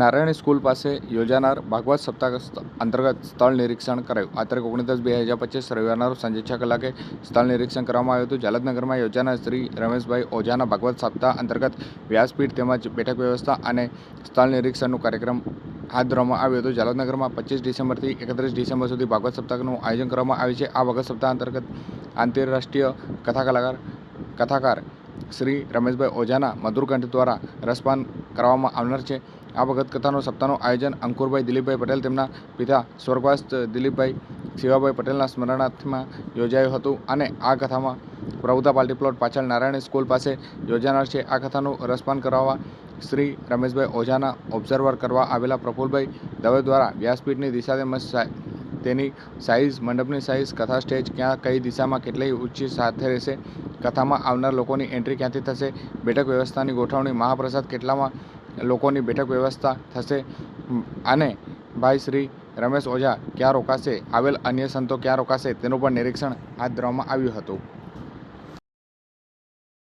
નારાયણી school પાસે યોજાનાર ભાગવત સપ્તાહ અંતર્ગત સ્થળ નિરીક્ષણ કરાયું. આ તારીખ ઓગણીસ દસ બે હજાર પચીસ રવિવારના સાંજે છ કલાકે સ્થળ નિરીક્ષણ કરવામાં આવ્યું હતું. જાલતનગરમાં યોજાનાર શ્રી રમેશભાઈ ઓઝાના ભાગવત સપ્તાહ અંતર્ગત વ્યાસપીઠ તેમજ બેઠક વ્યવસ્થા અને સ્થળ નિરીક્ષણનો કાર્યક્રમ હાથ ધરવામાં આવ્યો હતો. જાલતનગરમાં પચીસ ડિસેમ્બરથી એકત્રીસ ડિસેમ્બર સુધી ભાગવત સપ્તાહનું આયોજન કરવામાં આવ્યું છે. આ ભાગવત સપ્તાહ અંતર્ગત આંતરરાષ્ટ્રીય કથા કલાકાર, કથાકાર શ્રી રમેશભાઈ ઓઝાના મધુરકંઠ દ્વારા રસપાન કરવામાં આવનાર છે. આ ભગત કથાનો સપ્તાહનું આયોજન અંકુરભાઈ દિલીપભાઈ પટેલ તેમના પિતા સ્વર્ગવાસ દિલીપભાઈ શિવાભાઈ પટેલના સ્મરણાર્થમાં યોજાયું હતું અને આ કથામાં પ્રભુતા પાર્ટી પ્લોટ પાછળ નારાયણ સ્કૂલ પાસે યોજાનાર છે. આ કથાનું રસપાન કરાવવા શ્રી રમેશભાઈ ઓઝાના ઓબ્ઝર્વર કરવા આવેલા પ્રફુલભાઈ દવે દ્વારા વ્યાસપીઠની દિશા તેમજ તેની સાઇઝ મંડપની સાઇઝ કથા સ્ટેજ ક્યાં, કઈ દિશામાં કેટલી ઊંચી સાથે રહેશે, કથામાં આવનાર લોકોની એન્ટ્રી ક્યાંથી થશે, બેઠક વ્યવસ્થાની ગોઠવણી, મહાપ્રસાદ કેટલામાં લોકોની બેઠક વ્યવસ્થા થશે અને ભાઈ શ્રી રમેશ ઓઝા ક્યાં રોકાશે, આવેલ અન્ય સંતો ક્યાં રોકાશે તેનું પણ નિરીક્ષણ હાથ ધરવામાં આવ્યું હતું.